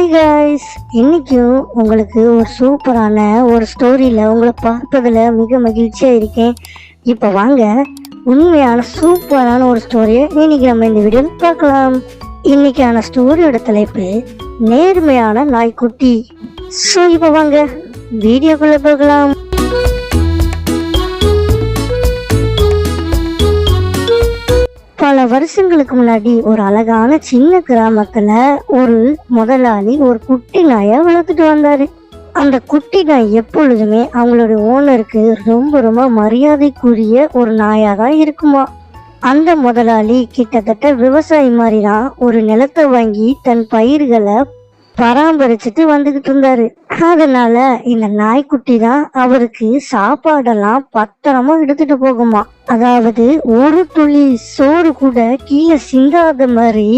Hi guys இன்னைக்கும் உங்களுக்கு ஒரு சூப்பரான ஒரு ஸ்டோரியில் உங்களை பார்ப்பதில் மிக மகிழ்ச்சியாக இருக்கேன். இப்போ வாங்க உண்மையான சூப்பரான ஒரு ஸ்டோரியை இன்னைக்கு நம்ம இந்த வீடியோவில் பார்க்கலாம். இன்னைக்கான ஸ்டோரியோட தலைப்பு நேர்மையான நாய்க்குட்டி. ஸோ இப்போ வாங்க வீடியோக்குள்ளே போகலாம். பல வருஷங்களுக்கு முன்னாடி ஒரு அழகான சின்ன கிராமத்துல ஒரு முதலாளி ஒரு குட்டி நாயை வளர்த்துட்டு வந்தாரு. அந்த குட்டி நாய் எப்பொழுதுமே அவங்களுடைய ஓனருக்கு ரொம்ப ரொம்ப மரியாதைக்குரிய ஒரு நாயாக தான் இருக்குமா? அந்த முதலாளி கிட்டத்தட்ட விவசாயி மாதிரி தான் ஒரு நிலத்தை வாங்கி தன் பயிர்களை பராமரிச்சுட்டு வந்துகிட்டு இருந்தாரு. அதனால இந்த நாய்க்குட்டி தான் அவருக்கு சாப்பாடெல்லாம் பத்திரமா எடுத்துட்டு போகுமா. அதாவது ஒரு துளி சோறு கூட கீழே சிந்தாத மாதிரி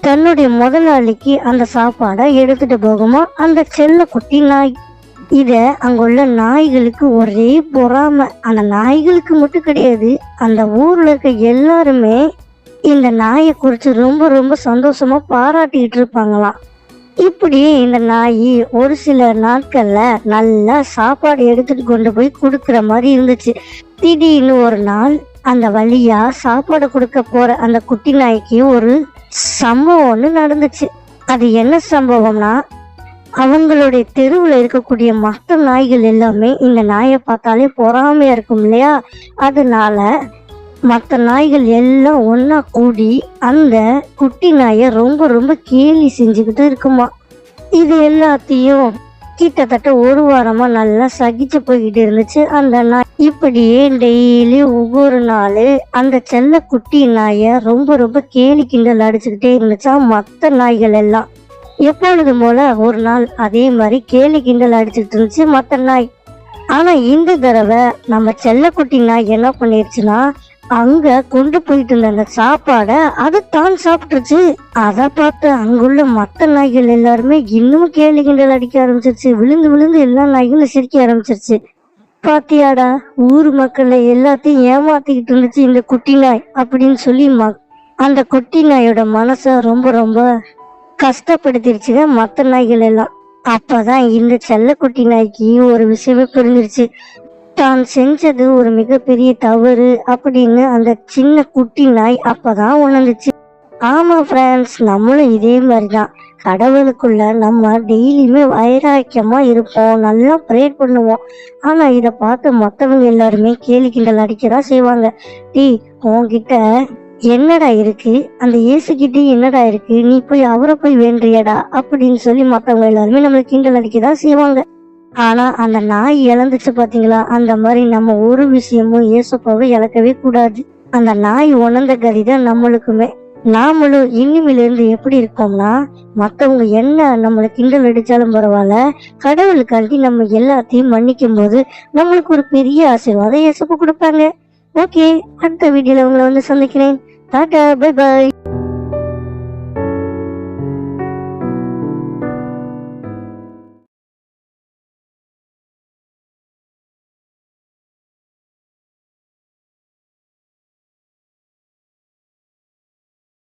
தன்னுடைய முதலாளிக்கு அந்த சாப்பாடை எடுத்துட்டு போகுமா அந்த செல்ல குட்டி நாய். இத அங்குள்ள நாய்களுக்கு ஒரே பொறாம. அந்த நாய்களுக்கு மட்டும் கிடையாது அந்த ஊர்ல இருக்க எல்லாருமே இந்த நாயை குறித்து ரொம்ப ரொம்ப சந்தோஷமா பாராட்டிக்கிட்டு இருப்பாங்களாம். இப்படி இந்த நாய் ஒரு சில நாட்கள்ல நல்லா சாப்பாடு எடுத்துட்டு கொண்டு போய் கொடுக்குற மாதிரி இருந்துச்சு. திடீர்னு ஒரு நாள் அந்த வழியா சாப்பாடு கொடுக்க போற அந்த குட்டி நாய்க்கு ஒரு சம்பவம் ஒன்று நடந்துச்சு. அது என்ன சம்பவம்னா அவங்களுடைய தெருவில் இருக்கக்கூடிய மற்ற நாய்கள் எல்லாமே இந்த நாயை பார்த்தாலே பொறாமையா இருக்கும் இல்லையா? அதனால மற்ற நாய்கள் எல்லாம் ஒன்றா கூடி அந்த குட்டி நாயை ரொம்ப ரொம்ப கேலி செஞ்சுக்கிட்டு இருக்குமா. இது எல்லாத்தையும் கிட்டத்தட்ட ஒரு வாரமாக நல்லா சகிச்சு போய்கிட்டு இருந்துச்சு அந்த நாய். இப்படியே டெய்லி ஒவ்வொரு நாள் அந்த செல்ல குட்டி நாயை ரொம்ப ரொம்ப கேலி கிண்டல் அடிச்சுக்கிட்டே இருந்துச்சா மற்ற நாய்கள் எல்லாம். எப்பொழுது போல ஒரு நாள் அதே மாதிரி கேலி கிண்டல் அடிச்சுக்கிட்டு இருந்துச்சு மற்ற நாய். ஆனால் இந்த தடவை நம்ம செல்லக்குட்டி நாய் என்ன பண்ணிருச்சுன்னா அங்க கொண்டு போயிட்டு இருந்த அந்த சாப்பாடை அது தான் சாப்பிட்டுருச்சு அதை பார்த்து அங்குள்ள மற்ற நாய்கள் எல்லாருமே இன்னும் கேலி கிண்டல் அடிக்க ஆரம்பிச்சிருச்சு. விழுந்து விழுந்து எல்லா நாய்களும் சிரிக்க ஆரம்பிச்சிருச்சு. பாத்தியாடா ஊர் மக்களை எல்லாத்தையும் ஏமாத்திக்கிட்டு இருந்துச்சு இந்த குட்டி நாய் அப்படின்னு சொல்லி ம அந்த குட்டி நாயோட மனசை ரொம்ப ரொம்ப கஷ்டப்படுத்திருச்சுங்க மற்ற நாய்கள் எல்லாம். அப்பதான் இந்த செல்லக்குட்டி நாய்க்கு ஒரு விஷயமே புரிஞ்சிருச்சு. தான் செஞ்சது ஒரு மிகப்பெரிய தவறு அப்படின்னு அந்த சின்ன குட்டி நாய் அப்பதான் உணர்ந்துச்சு. ஆமா ஃப்ரெண்ட்ஸ் நம்மளும் இதே மாதிரி தான் கடவுளுக்குள்ள நம்ம டெய்லியுமே வைராக்கியமா இருப்போம் நல்லா ப்ரேயர் பண்ணுவோம். ஆனா இதை பார்த்து மற்றவங்க எல்லாருமே கேலி கிண்டல் அடிக்கதான் செய்வாங்க. டீ உன்கிட்ட என்னடா இருக்கு? அந்த இயேசுகிட்டே என்னடா இருக்கு? நீ போய் அவரை போய் வேண்டியடா அப்படின்னு சொல்லி மற்றவங்க எல்லாருமே நம்மளை கிண்டல் அடிக்கதான் செய்வாங்க. ஆனா அந்த நாய் இழந்துச்சு பாத்தீங்களா? அந்த மாதிரி நம்ம ஒரு விஷயமும் இயேசுப்பாவை இழக்கவே கூடாது. அந்த நாய் உணர்ந்த கதி தான் நம்மளுக்குமே. நாமளும் இனிமையிலிருந்து எப்படி இருக்கோம்னா மற்றவங்க என்ன நம்மளை கிண்டல் அடிச்சாலும் பரவாயில்ல கடவுளுக்காண்டி நம்ம எல்லாத்தையும் மன்னிக்கும் போது நம்மளுக்கு ஒரு பெரிய ஆசீர்வாதம் இயேசுப்பு கொடுப்பாங்க. ஓகே அடுத்த வீடியோல உங்களை வந்து சந்திக்கிறேன். Tata bye by